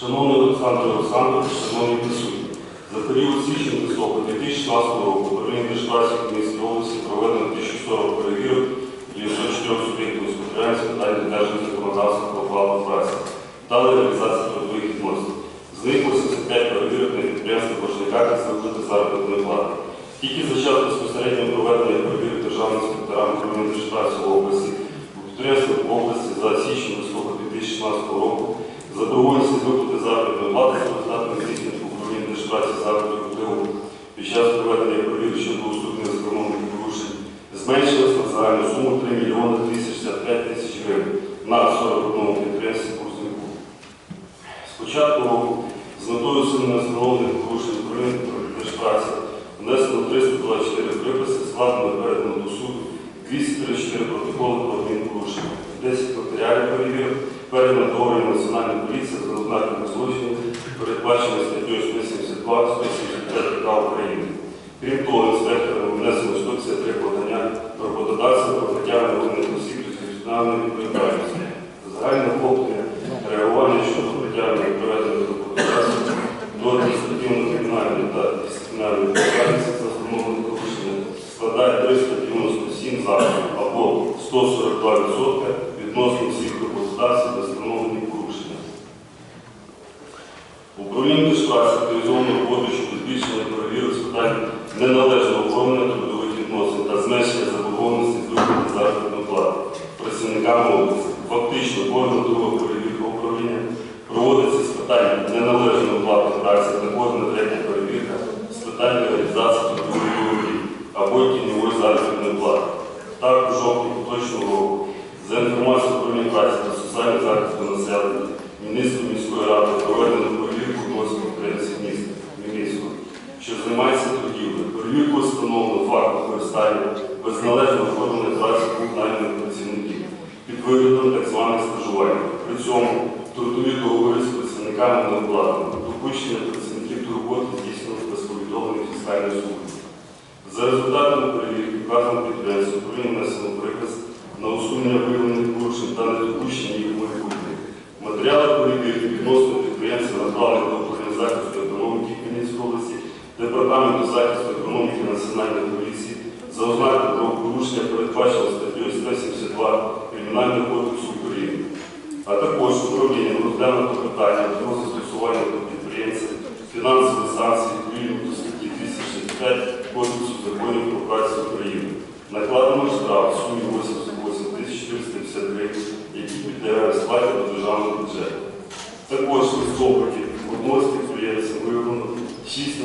Шановний Олександр Олександрович, шановні присутні, за період січня листопада 2016 року управління Держпраці міській області проведено 1040 перевірок 904 суб'єктів господарювання питань додержання законодавства про оплату праці та реалізації трудових відносин. З них 85 перевірок на підприємствах боржниках та виплати заробітної плати. Тільки за час безпосереднього проведення перевірок державним інспекторам управління Держпраці в області у підприємствах в області за січень листопад 2016 року Заборгованість виплати плати за результатами здійснення управління держпраці заходів під час проведення перевірки щодо усунення законних порушень зменшилась на загальну суму 3 мільйони 265 тисяч гривень на 41 підприємстві курснику. З початку року з метою усунення встановлених порушень управління держпраці внесено 324 приписи, складено передано до суду 234 протоколи про адмінпорушення, 10 матеріалів перевірок, передано до Національної поліції за ознаками злочинів, передбачених статтею 172 175 КК України. Крім того, інспекторам внесено 153 подання роботодавців про притягнення винних осіб до дисциплінарної відповідальності. Загальне охоплення реагування щодо притягнення проведення роботодавців до адміністративної кримінальної та дисциплінарної відповідальності за встановлене порушення складає 397 заходів або 142% відносно всіх роботодавців за встановлені порушення. Управління Держпраці активізовано роботу щодо збільшення перевірок з питань неналежного оформлення трудових відносин та зменшення заборгованості з виплати заробітної плати працівникам області. Фактично, кожна друга перевірка управління проводиться з питань неналежної оплати праці та кожна третя перевірка з питань реалізації трудових договорів або тіньової заробітної плати. Так, у жовтні поточного року за інформацією управління праці та соціального захисту населення міністром міської ради проведено досвід підприємців міста що займається торгівлею. Перевірку встановлено факт використання без належного оформлення праці найманих працівників під виглядом так званих стажувань. При цьому трудові договори з працівниками не укладено. Допущення працівників до роботи здійснено без повідомлення фіскальної служби. За результатами перевірки вказаного підприємства управління внесено приказ на усунення виявлених порушень та недопущення їх в майбутнє. Матеріали перевірки відносно захисту економіки Національної поліції за ознаки про порушення передбачено статтею 172 Кримінального кодексу України. А також управлінням розглянуто питання про застосування до підприємців фінансових санкцій відповідно до статті 265 Кодексу законів про працю України. Накладено штраф в сумі 88 тисяч 450 гривень, які підлягають сплаті до державного бюджету. Також листопаді одного з підприємців виявлено 6